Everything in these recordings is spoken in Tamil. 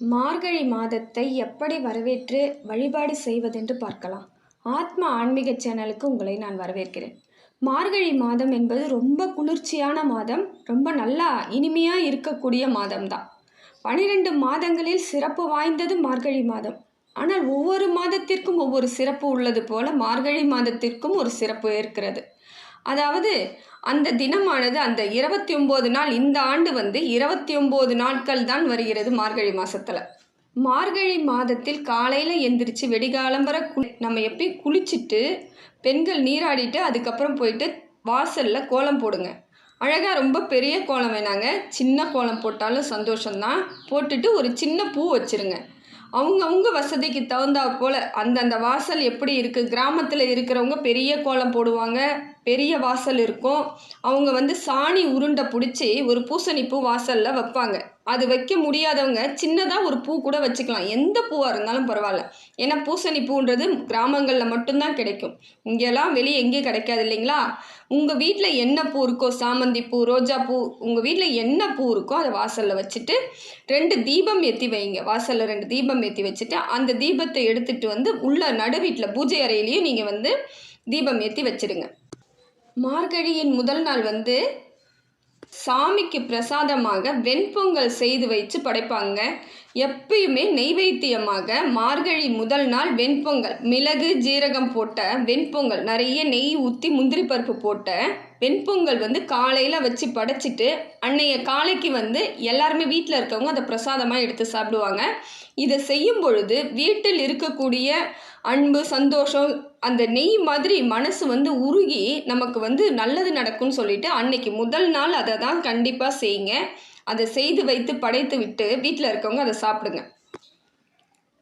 மார்கழி மாதத்தை எப்படி வரவேற்று வழிபாடு செய்வதென்று பார்க்கலாம். ஆத்ம ஆன்மீக சேனலுக்கு உங்களை நான் வரவேற்கிறேன். மார்கழி மாதம் என்பது ரொம்ப குளிர்ச்சியான மாதம் ரொம்ப நல்லா இனிமையாக இருக்கக்கூடிய மாதம்தான். பனிரெண்டு மாதங்களில் சிறப்பு வாய்ந்தது மார்கழி மாதம். ஆனால் ஒவ்வொரு மாதத்திற்கும் ஒவ்வொரு சிறப்பு உள்ளது போல மார்கழி மாதத்திற்கும் ஒரு சிறப்பு இருக்கிறது. அதாவது அந்த தினமானது அந்த இருபத்தி ஒம்பது நாள் இந்த ஆண்டு வந்து இருபத்தி ஒம்பது நாட்கள் தான் வருகிறது மார்கழி மாதத்தில் மார்கழி மாதத்தில் காலையில் எந்திரிச்சு வெடிகாலம்பர குளி நம்ம எப்பயும் குளிச்சுட்டு பெண்கள் நீராடிட்டு அதுக்கப்புறம் போயிட்டு வாசலில் கோலம் போடுங்க. அழகாக ரொம்ப பெரிய கோலம் வேணாங்க. சின்ன கோலம் போட்டாலும் சந்தோஷம்தான். போட்டுட்டு ஒரு சின்ன பூ வச்சுருங்க. அவங்கவுங்க வசதிக்கு தகுந்தா போல் அந்தந்த வாசல் எப்படி இருக்குது கிராமத்தில் இருக்கிறவங்க பெரிய கோலம் போடுவாங்க பெரிய வாசல் இருக்கும். அவங்க வந்து சாணி உருண்டை பிடிச்சி ஒரு பூசணிப்பூ வாசலில் வைப்பாங்க. அது வைக்க முடியாதவங்க சின்னதாக ஒரு பூ கூட வச்சுக்கலாம். எந்த பூவாக இருந்தாலும் பரவாயில்ல. ஏன்னா பூசணி பூன்றது கிராமங்களில் மட்டும்தான் கிடைக்கும். இங்கெல்லாம் வெளியே எங்கேயும் கிடைக்காது இல்லைங்களா? உங்கள் வீட்டில் என்ன பூ இருக்கோ சாமந்தி பூ ரோஜா பூ உங்கள் வீட்டில் என்ன பூ இருக்கோ அதை வாசலில் வச்சுட்டு ரெண்டு தீபம் ஏற்றி வைங்க. வாசலில் ரெண்டு தீபம் ஏற்றி வச்சுட்டு அந்த தீபத்தை எடுத்துகிட்டு வந்து உள்ள நடு வீட்டில் பூஜை அறையிலையும் நீங்கள் வந்து தீபம் ஏற்றி வச்சிடுங்க மார்கழியின் முதல் நாள் வந்து சாமிக்கு பிரசாதமாக வெண்பொங்கல் செய்து வைத்து படைப்பாங்க. எப்பயுமே நெய்வேத்தியமாக மார்கழி முதல் நாள் வெண்பொங்கல் மிளகு ஜீரகம் போட்ட வெண்பொங்கல் நிறைய நெய் ஊற்றி முந்திரி பருப்பு போட்ட வெண்பொங்கல் வந்து காலையில் வச்சு படைச்சிட்டு அன்னைய காலைக்கு வந்து எல்லாருமே வீட்டில் இருக்கவங்க அதை பிரசாதமாக எடுத்து சாப்பிடுவாங்க. இதை செய்யும் பொழுது வீட்டில் இருக்கக்கூடிய அன்பு சந்தோஷம் அந்த நெய் மாதிரி மனசு வந்து உருகி நமக்கு வந்து நல்லது நடக்கும்னு சொல்லிட்டு அன்னைக்கு முதல் நாள் அதை தான் கண்டிப்பாக செய்யுங்க. அதை செய்து வைத்து படைத்து விட்டு வீட்டில் இருக்கவங்க அதை சாப்பிடுங்க.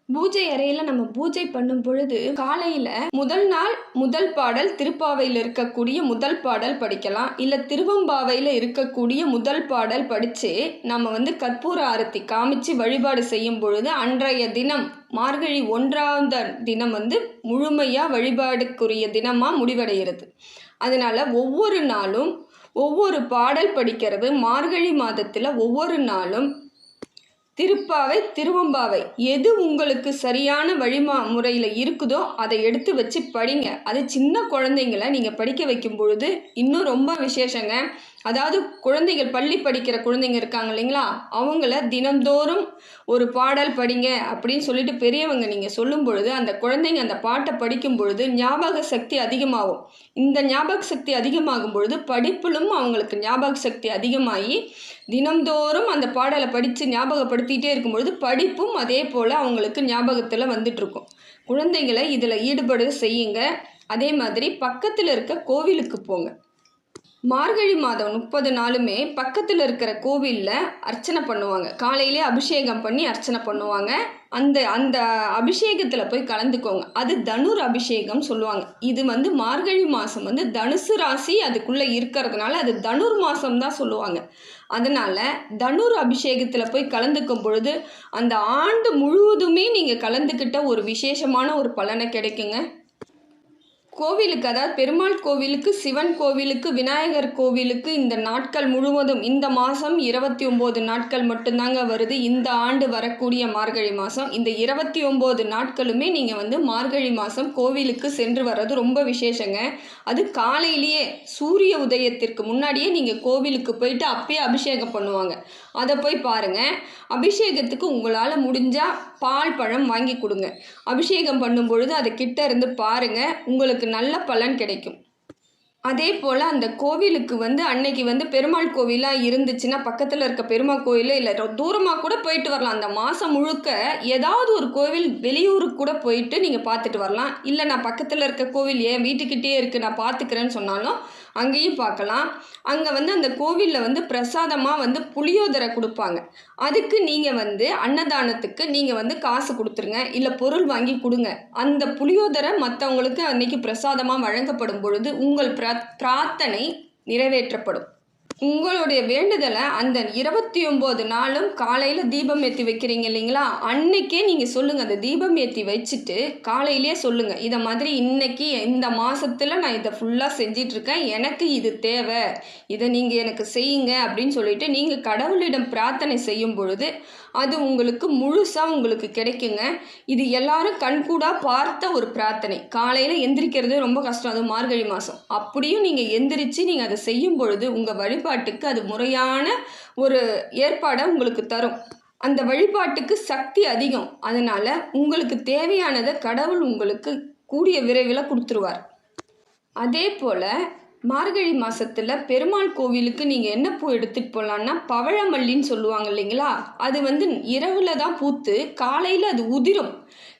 பூஜை அறையில் நம்ம பூஜை பண்ணும் பொழுது காலையில் முதல் நாள் முதல் பாடல் திருப்பாவையில் இருக்கக்கூடிய முதல் பாடல் படிக்கலாம். இல்லை திருவம்பாவையில் இருக்கக்கூடிய முதல் பாடல் படித்து நம்ம வந்து கற்பூர ஆரத்தி காமிச்சு வழிபாடு செய்யும் பொழுது அன்றைய தினம் மார்கழி ஒன்றாவது தினம் வந்து முழுமையாக வழிபாடுக்குரிய தினமாக முடிவடைகிறது. அதனால் ஒவ்வொரு நாளும் ஒவ்வொரு பாடல் படிக்கிறது மார்கழி மாதத்தில் ஒவ்வொரு நாளும். திருப்பாவை திருவம்பாவை எது உங்களுக்கு சரியான வழிமா முறையில் இருக்குதோ அதை எடுத்து வச்சு படிங்க. அது சின்ன குழந்தைங்கள நீங்கள் படிக்க வைக்கும் பொழுது இன்னும் ரொம்ப விசேஷங்க. அதாவது குழந்தைகள் பள்ளி படிக்கிற குழந்தைங்க இருக்காங்க இல்லைங்களா? அவங்கள தினந்தோறும் ஒரு பாடல் படிங்க அப்படின்னு சொல்லிட்டு பெரியவங்க நீங்கள் சொல்லும் பொழுது அந்த குழந்தைங்க அந்த பாட்டை படிக்கும் பொழுது ஞாபக சக்தி அதிகமாகும். இந்த ஞாபக சக்தி அதிகமாகும் பொழுது படிப்பிலும் அவங்களுக்கு ஞாபக சக்தி அதிகமாகி தினந்தோறும் அந்த பாடலை படித்து ஞாபகப்படுத்திகிட்டே இருக்கும்பொழுது படிப்பும் அதே போல் அவங்களுக்கு ஞாபகத்தில் வந்துட்டுருக்கும். குழந்தைகளை இதில் ஈடுபட செய்யுங்க. அதே மாதிரி பக்கத்தில் இருக்க கோவிலுக்கு போங்க. மார்கழி மாதம் முப்பது நாளுமே பக்கத்தில் இருக்கிற கோவிலில் அர்ச்சனை பண்ணுவாங்க. காலையிலே அபிஷேகம் பண்ணி அர்ச்சனை பண்ணுவாங்க. அந்த அந்த அபிஷேகத்தில் போய் கலந்துக்கோங்க. அது தனுர் அபிஷேகம் சொல்லுவாங்க. இது வந்து மார்கழி மாதம் வந்து தனுசு ராசி அதுக்குள்ளே இருக்கிறதுனால அது தனுர் மாதம் தான் சொல்லுவாங்க. அதனால் தனுர் அபிஷேகத்தில் போய் கலந்துக்கும் பொழுது அந்த ஆண்டு முழுவதுமே நீங்கள் கலந்துக்கிட்ட ஒரு விசேஷமான ஒரு பலனை கிடைக்குங்க. கோவிலுக்கு அதாவது பெருமாள் கோவிலுக்கு சிவன் கோவிலுக்கு விநாயகர் கோவிலுக்கு இந்த நாட்கள் முழுவதும் இந்த மாதம் இருபத்தி ஒம்பது நாட்கள் மட்டும்தாங்க வருது. இந்த ஆண்டு வரக்கூடிய மார்கழி மாதம். இந்த இருபத்தி ஒம்பது நாட்களுமே நீங்கள் வந்து மார்கழி மாதம் கோவிலுக்கு சென்று வர்றது ரொம்ப விசேஷங்க. அது காலையிலேயே சூரிய உதயத்திற்கு முன்னாடியே நீங்கள் கோவிலுக்கு போயிட்டு அப்பயே அபிஷேகம் பண்ணுவாங்க. அதை போய் பாருங்கள் அபிஷேகத்துக்கு உங்களால் முடிஞ்சால் பால் பழம் வாங்கி கொடுங்க. அபிஷேகம் பண்ணும் பொழுது அதை கிட்ட இருந்து பாருங்கள் உங்களுக்கு நல்ல பலன் கிடைக்கும். அதே போல் அந்த கோவிலுக்கு வந்து அன்னைக்கு வந்து பெருமாள் கோவிலாக இருந்துச்சுன்னா பக்கத்தில் இருக்க பெருமாள் கோயில் இல்லை தூரமாக கூட போயிட்டு வரலாம். அந்த மாதம் முழுக்க ஏதாவது ஒரு கோவில் வெளியூருக்கு கூட போயிட்டு நீங்கள் பார்த்துட்டு வரலாம். இல்லை நான் பக்கத்தில் இருக்க கோவில் ஏன் வீட்டுக்கிட்டே இருக்குது நான் பார்த்துக்கிறேன்னு சொன்னாலும் அங்கேயும் பார்க்கலாம். அங்கே வந்து அந்த கோவிலில் வந்து பிரசாதமாக வந்து புளியோதரை கொடுப்பாங்க. அதுக்கு நீங்கள் வந்து அன்னதானத்துக்கு நீங்கள் வந்து காசு கொடுத்துருங்க. இல்லை பொருள் வாங்கி கொடுங்க. அந்த புளியோதரை மற்றவங்களுக்கு அன்னைக்கு பிரசாதமாக வழங்கப்படும் பொழுது உங்கள் பிர பிரார்த்தனை நிறைவேற்றப்படும். உங்களுடைய வேண்டுதலை அந்த இருபத்தி ஒம்பது நாளும் காலையில் தீபம் ஏற்றி வைக்கிறீங்க இல்லைங்களா? அன்னைக்கே நீங்கள் சொல்லுங்கள் அந்த தீபம் ஏற்றி வச்சுட்டு காலையிலே சொல்லுங்கள் இதை மாதிரி இன்னைக்கு இந்த மாதத்தில் நான் இதை ஃபுல்லாக செஞ்சிட்ருக்கேன். எனக்கு இது தேவை. இதை நீங்கள் எனக்கு செய்யுங்க அப்படின்னு சொல்லிட்டு நீங்கள் கடவுளிடம் பிரார்த்தனை செய்யும் பொழுது அது உங்களுக்கு முழுசாக உங்களுக்கு கிடைக்குங்க. இது எல்லாரும் கண்கூடாக பார்த்த ஒரு பிரார்த்தனை. காலையில் எந்திரிக்கிறது ரொம்ப கஷ்டம். அது மார்கழி மாதம் அப்படியும் நீங்கள் எந்திரிச்சு நீங்கள் அதை செய்யும் பொழுது உங்கள் வழி வழிபாட்டுக்கு அது முறையான ஒரு ஏற்பாடை உங்களுக்கு தரும். அந்த வழிபாட்டுக்கு சக்தி அதிகம். அதனால் உங்களுக்கு தேவையானதை கடவுள் உங்களுக்கு கூடிய விரைவில் கொடுத்துருவார். அதே போல் மார்கழி மாதத்தில் பெருமாள் கோவிலுக்கு நீங்கள் என்ன பூ எடுத்துகிட்டு போகலான்னா பவழமல்லின்னு சொல்லுவாங்க இல்லைங்களா? அது வந்து இரவில் தான் பூத்து காலையில் அது உதிரும்.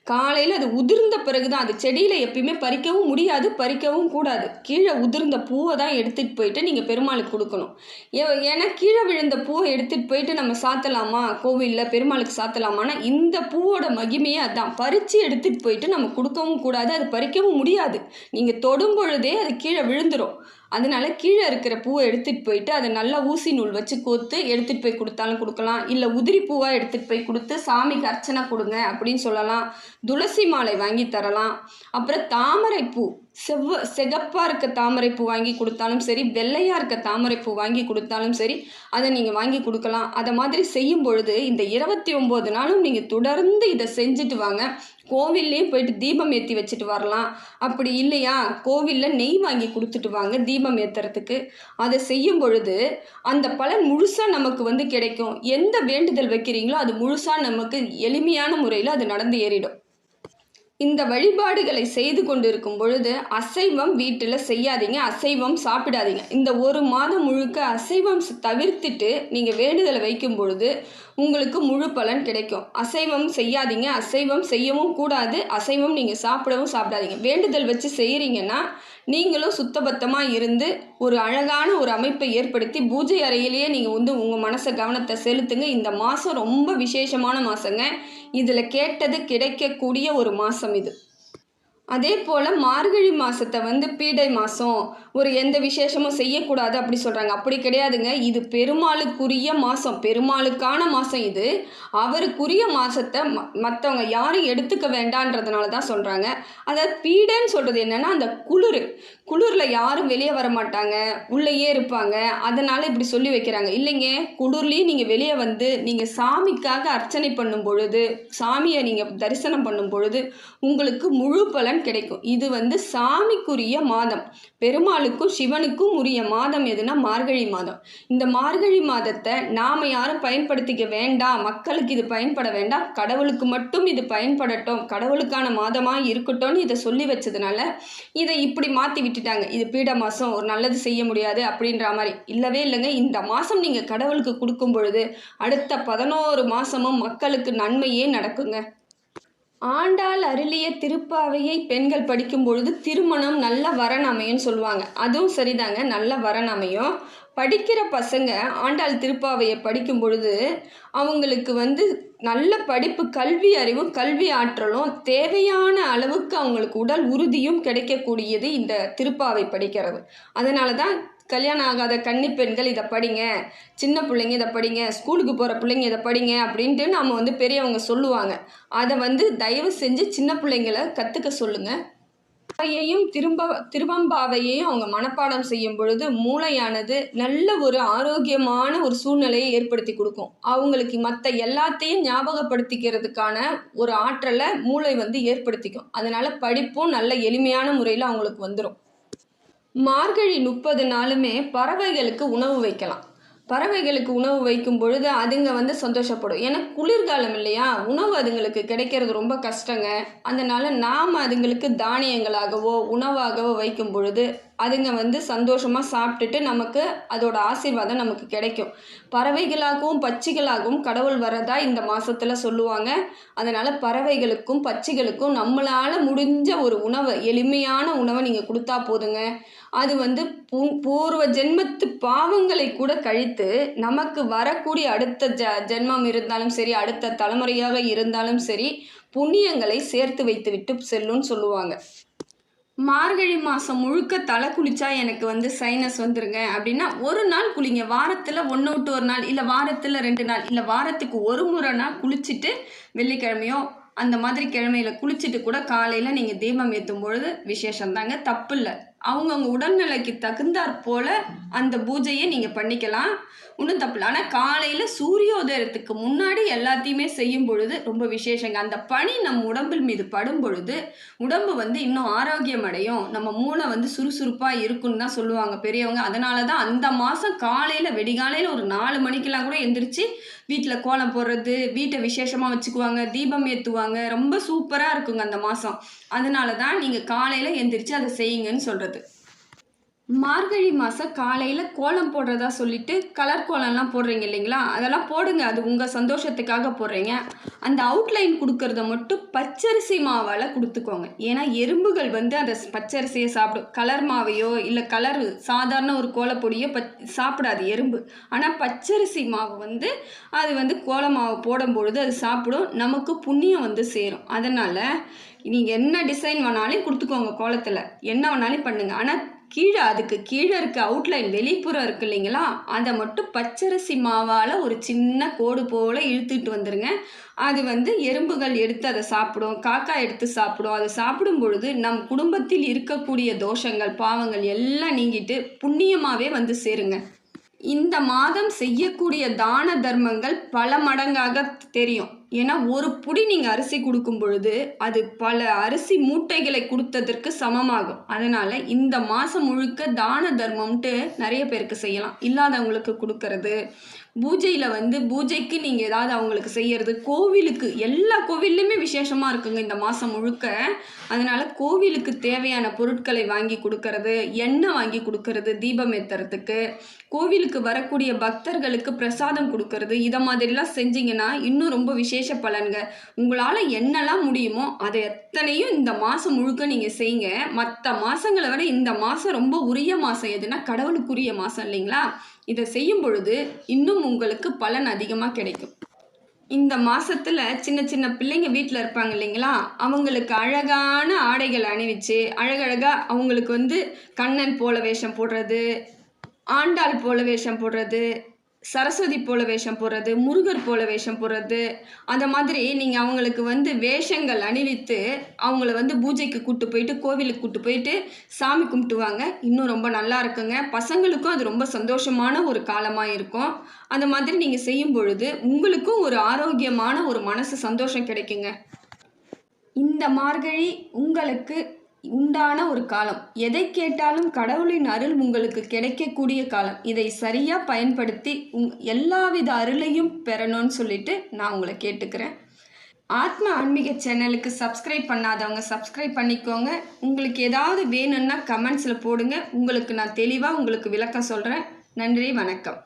காலையில் அது உதிர்ந்த பிறகு தான் அது செடியில் எப்பயுமே பறிக்கவும் முடியாது பறிக்கவும் கூடாது. கீழே உதிர்ந்த பூவை தான் எடுத்துகிட்டு போயிட்டு நீங்கள் பெருமாளுக்கு கொடுக்கணும். ஏ- ஏன்னா கீழே விழுந்த பூவை எடுத்துகிட்டு போயிட்டு நம்ம சாத்தலாமா? கோவிலில் பெருமாளுக்கு சாத்தலாமான்னா இந்த பூவோட மகிமையே அதுதான் பறித்து எடுத்துகிட்டு போயிட்டு நம்ம கொடுக்கவும் கூடாது அது பறிக்கவும் முடியாது. நீங்கள் தொடும் பொழுதே அது கீழே விழுந்துடும் அதனால கீழே இருக்கிற பூவை எடுத்துகிட்டு போயிட்டு அதை நல்லா ஊசி நூல் வச்சு கோத்து எடுத்துகிட்டு போய் கொடுத்தாலும் கொடுக்கலாம். இல்லை உதிரி பூவாக எடுத்துகிட்டு போய் கொடுத்து சாமிக்கு அர்ச்சனை கொடுங்க அப்படின்னு சொல்லலாம். துளசி மாலை வாங்கி தரலாம். அப்புறம் தாமரைப்பூ செவ்வ சிகப்பாக இருக்க தாமரைப்பூ வாங்கி கொடுத்தாலும் சரி வெள்ளையாக இருக்க தாமரைப்பூ வாங்கி கொடுத்தாலும் சரி அதை நீங்கள் வாங்கி கொடுக்கலாம். அதை மாதிரி செய்யும் பொழுது இந்த இருபத்தி ஒம்பது நாளும் நீங்கள் தொடர்ந்து இதை செஞ்சுட்டு வாங்க. கோவில்லையும் போயிட்டு தீபம் ஏற்றி வச்சுட்டு வரலாம். அப்படி இல்லையா? கோவிலில் நெய் வாங்கி கொடுத்துட்டு வாங்க தீபம் ஏற்றுறதுக்கு அதை செய்யும் பொழுது அந்த பலன் முழுசாக நமக்கு வந்து கிடைக்கும். எந்த வேண்டுதல் வைக்கிறீங்களோ அது முழுசாக நமக்கு எளிமையான முறையில் அது நடந்து ஏறிடும். இந்த வழிபாடுகளை செய்து கொண்டிருக்கும் பொழுது அசைவம் வீட்டில் செய்யாதீங்க அசைவம் சாப்பிடாதீங்க. இந்த ஒரு மாதம் முழுக்க அசைவம் தவிர்த்துட்டு நீங்கள் வேண்டுதலை வைக்கும் பொழுது உங்களுக்கு முழு பலன் கிடைக்கும். அசைவம் செய்யாதீங்க அசைவம் செய்யவும் கூடாது அசைவம் நீங்கள் சாப்பிடவும் சாப்பிடாதீங்க. வேண்டுதல் வச்சு செய்கிறீங்கன்னா நீங்களும் சுத்தபத்தமாக இருந்து ஒரு அழகான ஒரு அமைப்பை ஏற்படுத்தி பூஜை அறையிலேயே நீங்கள் வந்து உங்கள் மனசை கவனத்தை செலுத்துங்க. இந்த மாதம் ரொம்ப விசேஷமான மாதங்க இதில் கேட்டது கிடைக்கக்கூடிய ஒரு மாதம் இது. அதே போல் மார்கழி மாதத்தை வந்து பீடை மாதம் ஒரு எந்த விசேஷமும் செய்யக்கூடாது அப்படி சொல்கிறாங்க அப்படி கிடையாதுங்க. இது பெருமாளுக்குரிய மாதம் பெருமாளுக்கான மாதம் இது. அவருக்குரிய மாதத்தை ம மற்றவங்க யாரும் எடுத்துக்க வேண்டான்றதுனால தான் சொல்கிறாங்க அதாவது பீடைன்னு சொல்கிறது என்னென்னா அந்த குளிர். குளிரில் யாரும் வெளியே வர மாட்டாங்க. உள்ளேயே இருப்பாங்க. அதனால் இப்படி சொல்லி வைக்கிறாங்க. இல்லைங்க. குளிர்லேயும் நீங்கள் வெளியே வந்து நீங்கள் சாமிக்காக அர்ச்சனை பண்ணும் பொழுது சாமியை நீங்கள் தரிசனம் பண்ணும் பொழுது உங்களுக்கு முழு பலன் கிடைக்கும். இது வந்து சாமிக்குரிய மாதம். பெருமாளுக்கும் சிவனுக்கும் உரிய மாதம் எதுனா மார்கழி மாதம். இந்த மார்கழி மாதத்தை நாம் யாரும் பயன்படுத்திக்க வேண்டாம் மக்களுக்கு இது பயன்பட வேண்டாம் கடவுளுக்கு மட்டும் இது பயன்படட்டும் கடவுளுக்கான மாதமாக இருக்கட்டும்னு இதை சொல்லி வச்சதுனால இதை இப்படி மாற்றி விட்டுட்டாங்க. இது பீட மாதம் ஒரு நல்லது செய்ய முடியாது அப்படின்ற மாதிரி. இல்லவே இல்லைங்க. இந்த மாதம் நீங்கள் கடவுளுக்கு கொடுக்கும் பொழுது அடுத்த பதினோரு மாதமும் மக்களுக்கு நன்மையே நடக்குங்க. ஆண்டாள் அருளிய திருப்பாவையை பெண்கள் படிக்கும் பொழுது திருமணம் நல்ல வரன் அமையும்னு சொல்லுவாங்க. அதுவும் சரிதாங்க நல்ல வரன் அமையும். படிக்கிற பசங்க ஆண்டாள் திருப்பாவையை படிக்கும் பொழுது அவங்களுக்கு வந்து நல்ல படிப்பு கல்வி அறிவும் கல்வி ஆற்றலும் தேவையான அளவுக்கு அவங்களுக்கு உடல் உறுதியும் கிடைக்கக்கூடியது இந்த திருப்பாவை படிக்கிறது. அதனால தான் கல்யாணம் ஆகாத கன்னி பெண்கள் இதை படிங்க. சின்ன பிள்ளைங்க இதை படிங்க. ஸ்கூலுக்கு போகிற பிள்ளைங்க இதை படிங்க அப்படின்ட்டு நம்ம வந்து பெரியவங்க சொல்லுவாங்க. அதை வந்து தயவு செஞ்சு சின்ன பிள்ளைங்களை கற்றுக்க சொல்லுங்கள் அவையையும் திரும்ப திருவம்பாவையையும் அவங்க மனப்பாடம் செய்யும் பொழுது மூளையானது நல்ல ஒரு ஆரோக்கியமான ஒரு சூழ்நிலையை ஏற்படுத்தி கொடுக்கும். அவங்களுக்கு மற்ற எல்லாத்தையும் ஞாபகப்படுத்திக்கிறதுக்கான ஒரு ஆற்றலை மூளை வந்து ஏற்படுத்திக்கும். அதனால் படிப்பும் நல்ல எளிமையான முறையில் அவங்களுக்கு வந்துடும் மார்கழி முப்பது நாளுமே பறவைகளுக்கு உணவு வைக்கலாம். பறவைகளுக்கு உணவு வைக்கும் பொழுது அதுங்க வந்து சந்தோஷப்படும். ஏன்னா குளிர்காலம் இல்லையா? உணவு அதுங்களுக்கு கிடைக்கிறது ரொம்ப கஷ்டங்க. அதனால நாம் அதுங்களுக்கு தானியங்களாகவோ உணவாகவோ வைக்கும் பொழுது அதுங்க வந்து சந்தோஷமாக சாப்பிட்டுட்டு நமக்கு அதோட ஆசீர்வாதம் நமக்கு கிடைக்கும். பறவைகளாகவும் பட்சிகளாகவும் கடவுள் வரதா இந்த மாதத்தில் சொல்லுவாங்க. அதனால் பறவைகளுக்கும் பட்சிகளுக்கும் நம்மளால் முடிஞ்ச ஒரு உணவை எளிமையான உணவை நீங்கள் கொடுத்தா போதுங்க. அது வந்து பூ- பூர்வ ஜென்மத்து பாவங்களை கூட கழித்து நமக்கு வரக்கூடிய அடுத்த ஜ ஜென்மம் இருந்தாலும் சரி அடுத்த தலைமுறையாக இருந்தாலும் சரி புண்ணியங்களை சேர்த்து வைத்து விட்டு செல்லும்னு சொல்லுவாங்க. மார்கழி மாதம் முழுக்க தலை குளிச்சா எனக்கு வந்து சைனஸ் வந்துருங்க. அப்படின்னா ஒரு நாள் குளிங்க. வாரத்தில் ஒன்று விட்டு ஒரு நாள் இல்லை வாரத்தில் ரெண்டு நாள் இல்லை வாரத்துக்கு ஒரு முறைனா குளிச்சுட்டு வெள்ளிக்கிழமையோ அந்த மாதிரி கிழமையில குளிச்சுட்டு கூட காலையில் நீங்கள் தீபம் ஏற்றும் பொழுது விசேஷம் தாங்க தப்பு இல்லை அவங்கவுங்க உடல்நிலைக்கு தகுந்தாற் போல் அந்த பூஜையை நீங்கள் பண்ணிக்கலாம். ஒன்றும் தப்பில்ல. ஆனால் காலையில் சூரியோதயத்துக்கு முன்னாடி எல்லாத்தையுமே செய்யும் பொழுது ரொம்ப விசேஷங்க. அந்த பனி நம்ம உடம்பில் மீது படும் பொழுது உடம்பு வந்து இன்னும் ஆரோக்கியம் அடையும். நம்ம மூளை வந்து சுறுசுறுப்பாக இருக்குன்னு தான் சொல்லுவாங்க பெரியவங்க. அதனால தான் அந்த மாதம் காலையில் வெடிகாலையில் ஒரு நாலு மணிக்கெல்லாம் கூட எந்திரிச்சு வீட்டில் கோலம் போடுறது வீட்டை விசேஷமாக வச்சுக்குவாங்க தீபம் ஏற்றுவாங்க ரொம்ப சூப்பராக இருக்குங்க அந்த மாதம் அதனால தான் நீங்கள் காலையில் எந்திரிச்சு அதை செய்யுங்கன்னு சொல்கிறது மார்கழி மாதம் காலையில் கோலம் போடுறதா சொல்லிட்டு கலர் கோலம்லாம் போடுறீங்க இல்லைங்களா? அதெல்லாம் போடுங்க. அது உங்கள் சந்தோஷத்துக்காக போடுறீங்க. அந்த அவுட்லைன் கொடுக்கறத மட்டும் பச்சரிசி மாவால் கொடுத்துக்கோங்க. ஏன்னா எறும்புகள் வந்து அந்த பச்சரிசியை சாப்பிடும் கலர் மாவையோ இல்லை கலர் சாதாரண ஒரு கோலப்பொடியோ பச் சாப்பிடாது எறும்பு. ஆனால் பச்சரிசி மாவு வந்து அது வந்து கோல மாவு போடும்பொழுது அது சாப்பிடும். நமக்கு புண்ணியம் வந்து சேரும். அதனால் நீங்கள் என்ன டிசைன் வேணாலும் கொடுத்துக்கோங்க கோலத்தில். என்ன வேணாலும் பண்ணுங்கள் ஆனால் கீழே அதுக்கு கீழே இருக்க அவுட்லைன் வெளிப்புறம் இருக்கு இல்லைங்களா? அதை மட்டும் பச்சரிசி மாவால் ஒரு சின்ன கோடு போல் இழுத்துட்டு வந்துருங்க. அது வந்து எறும்புகள் எடுத்து அதை சாப்பிடும் காக்கா எடுத்து சாப்பிடும். அதை சாப்பிடும் பொழுது நம் குடும்பத்தில் இருக்கக்கூடிய தோஷங்கள் பாவங்கள் எல்லாம் நீங்கிட்டு புண்ணியமாகவே வந்து சேருங்க. இந்த மாதம் செய்யக்கூடிய தான தர்மங்கள் பல மடங்காக தெரியும். ஏன்னா ஒரு புடி நீங்கள் அரிசி கொடுக்கும் பொழுது அது பல அரிசி மூட்டைகளை கொடுத்ததற்கு சமமாகும். அதனால் இந்த மாதம் முழுக்க தான தர்மம்ன்ட்டு நிறைய பேருக்கு செய்யலாம். இல்லாதவங்களுக்கு கொடுக்கறது பூஜையில் வந்து பூஜைக்கு நீங்கள் ஏதாவது அவங்களுக்கு செய்யறது கோவிலுக்கு எல்லா கோவில்லையுமே விசேஷமாக இருக்குங்க இந்த மாதம் முழுக்க. அதனால் கோவிலுக்கு தேவையான பொருட்களை வாங்கி கொடுக்கறது எண்ணெய் வாங்கி கொடுக்கறது தீபம் ஏற்றுறதுக்கு கோவிலுக்கு வரக்கூடிய பக்தர்களுக்கு பிரசாதம் கொடுக்கறது இதை மாதிரிலாம் செஞ்சீங்கன்னா இன்னும் ரொம்ப விசேஷ பலன்க உங்களால் என்னெல்லாம் முடியுமோ அதை எத்தனையும் இந்த மாதம் முழுக்க நீங்கள் செய்யுங்க. மற்ற மாதங்களை விட இந்த மாதம் ரொம்ப உரிய மாதம் எதுனா கடவுளுக்குரிய மாதம் இல்லைங்களா? இதை செய்யும் பொழுது இன்னும் உங்களுக்கு பலன் அதிகமாக கிடைக்கும். இந்த மாசத்துல சின்ன சின்ன பிள்ளைங்க வீட்டில் இருப்பாங்க இல்லைங்களா? அவங்களுக்கு அழகான ஆடைகள் அணிவிச்சு அழகழகா அவங்களுக்கு வந்து கண்ணன் போல வேஷம் போடுறது ஆண்டாள் போல வேஷம் போடுறது சரஸ்வதி போல வேஷம் போடுறது முருகர் போல வேஷம் போடுறது அந்த மாதிரி நீங்கள் அவங்களுக்கு வந்து வேஷங்கள் அணிவித்து அவங்கள வந்து பூஜைக்கு கூட்டு போயிட்டு கோவிலுக்கு கூப்பிட்டு போயிட்டு சாமி கும்பிட்டுவாங்க இன்னும் ரொம்ப நல்லா இருக்குங்க. பசங்களுக்கும் அது ரொம்ப சந்தோஷமான ஒரு காலமாக இருக்கும். அந்த மாதிரி நீங்கள் செய்யும் பொழுது உங்களுக்கும் ஒரு ஆரோக்கியமான ஒரு மனசு சந்தோஷம் கிடைக்குங்க. இந்த மார்கழி உங்களுக்கு உண்டான ஒரு காலம். எதை கேட்டாலும் கடவுளின் அருள் உங்களுக்கு கிடைக்கக்கூடிய காலம். இதை சரியாக பயன்படுத்தி உங் எல்லாவித அருளையும் பெறணும்னு சொல்லிட்டு நான் உங்களை கேட்டுக்கிறேன். ஆத்ம ஆன்மீக சேனலுக்கு சப்ஸ்கிரைப் பண்ணாதவங்க சப்ஸ்கிரைப் பண்ணிக்கோங்க. உங்களுக்கு ஏதாவது வேணும்னா கமெண்ட்ஸில் போடுங்க. உங்களுக்கு நான் தெளிவாக உங்களுக்கு விளக்கம் சொல்கிறேன் நன்றி வணக்கம்.